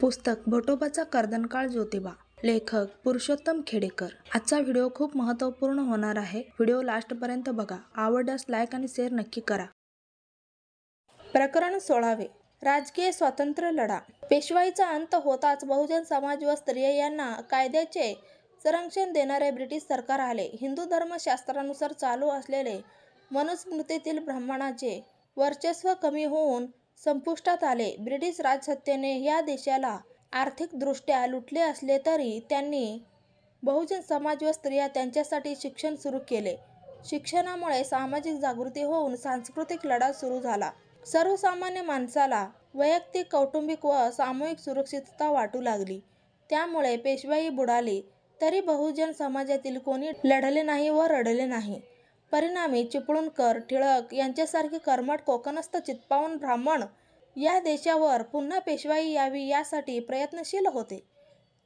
पुस्तक भटोबाचा कर्दनकाळ ज्योतिबा लेखक पुरुषोत्तम खेडेकर. आजचा व्हिडिओ खूप महत्त्वपूर्ण होणार आहे. व्हिडिओ लास्टपर्यंत बघा. आवडल्यास लाईक आणि शेअर नक्की करा. प्रकरण सोळावे. राजकीय स्वातंत्र्य लढा. पेशवाईचा अंत होताच बहुजन समाज व स्त्रिया यांना कायद्याचे संरक्षण देणारे ब्रिटिश सरकार आले. हिंदू धर्मशास्त्रानुसार चालू असलेले मनुस्मृतीतील ब्राह्मणाचे वर्चस्व कमी होऊन संपुष्टात आले. ब्रिटिश राजसत्तेने या देशाला आर्थिकदृष्ट्या लुटले असले तरी त्यांनी बहुजन समाज व स्त्रिया त्यांच्यासाठी शिक्षण सुरू केले. शिक्षणामुळे सामाजिक जागृती होऊन सांस्कृतिक लढा सुरू झाला. सर्वसामान्य माणसाला वैयक्तिक कौटुंबिक व सामूहिक सुरक्षितता वाटू लागली. त्यामुळे पेशवाई बुडाली तरी बहुजन समाजातील कोणी लढले नाही व रडले नाही. परिणामी चिपळूणकर टिळक यांच्यासारखे कर्मठ कोकणस्थ चित्पावन ब्राह्मण या देशावर पुन्हा पेशवाई यावी यासाठी प्रयत्नशील होते.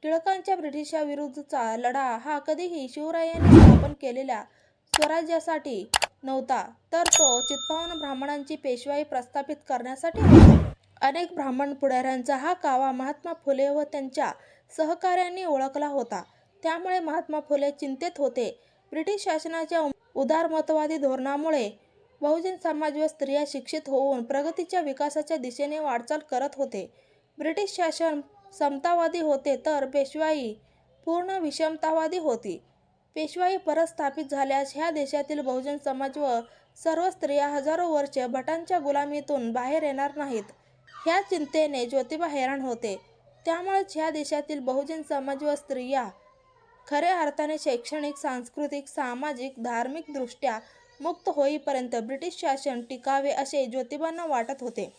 टिळकांच्या ब्रिटिशाविरुद्धचा लढा हा कधीही शिवरायांनी स्थापन केलेल्या स्वराज्यासाठी नव्हता तर तो चित्पावन ब्राह्मणांची पेशवाई प्रस्थापित करण्यासाठी होता. अनेक ब्राह्मण पुढाऱ्यांचा हा कावा महात्मा फुले व त्यांच्या सहकाऱ्यांनी ओळखला होता. त्यामुळे महात्मा फुले चिंतेत होते. ब्रिटिश शासनाच्या उदारमतवादी धोरणामुळे बहुजन समाज व स्त्रिया शिक्षित होऊन प्रगतीच्या विकासाच्या दिशेने वाटचाल करत होते. ब्रिटिश शासन समतावादी होते तर पेशवाई पूर्ण विषमतावादी होती. पेशवाई परत स्थापित झाल्यास ह्या देशातील बहुजन समाज व सर्व स्त्रिया हजारो वर्ष भटांच्या गुलामीतून बाहेर येणार नाहीत. ह्या चिंतेने ज्योतिबा हैराण होते. त्यामुळेच ह्या देशातील बहुजन समाज व स्त्रिया खऱ्या अर्थाने शैक्षणिक सांस्कृतिक सामाजिक धार्मिक दृष्ट्या मुक्त होईपर्यंत ब्रिटिश शासन टिकावे असे ज्योतिबांना वाटत होते.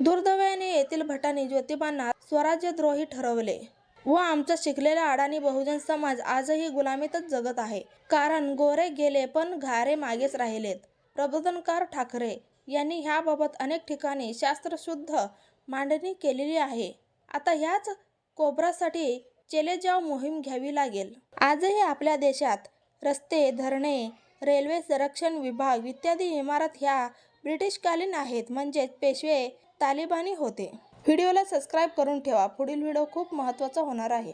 दुर्दैवाने येथील भटांनी ज्योतिबांना स्वराज्यद्रोही ठरवले व आमचा शिकलेला अडाणी बहुजन समाज आजही गुलामीतच जगत आहे. कारण गोरे गेले पण घारे मागेच राहिलेत. प्रबोधनकार ठाकरे यांनी ह्याबाबत अनेक ठिकाणी शास्त्रशुद्ध मांडणी केलेली आहे. आता ह्याच कोबरासाठी चेलेजाव मोहीम घ्यावी लागेल. आजही आपल्या देशात रस्ते धरणे रेल्वे संरक्षण विभाग इत्यादी इमारत ह्या ब्रिटिशकालीन आहेत. म्हणजेच पेशवे तालिबानी होते. व्हिडिओला सबस्क्राईब करून ठेवा. पुढील व्हिडिओ खूप महत्त्वाचा होणार आहे.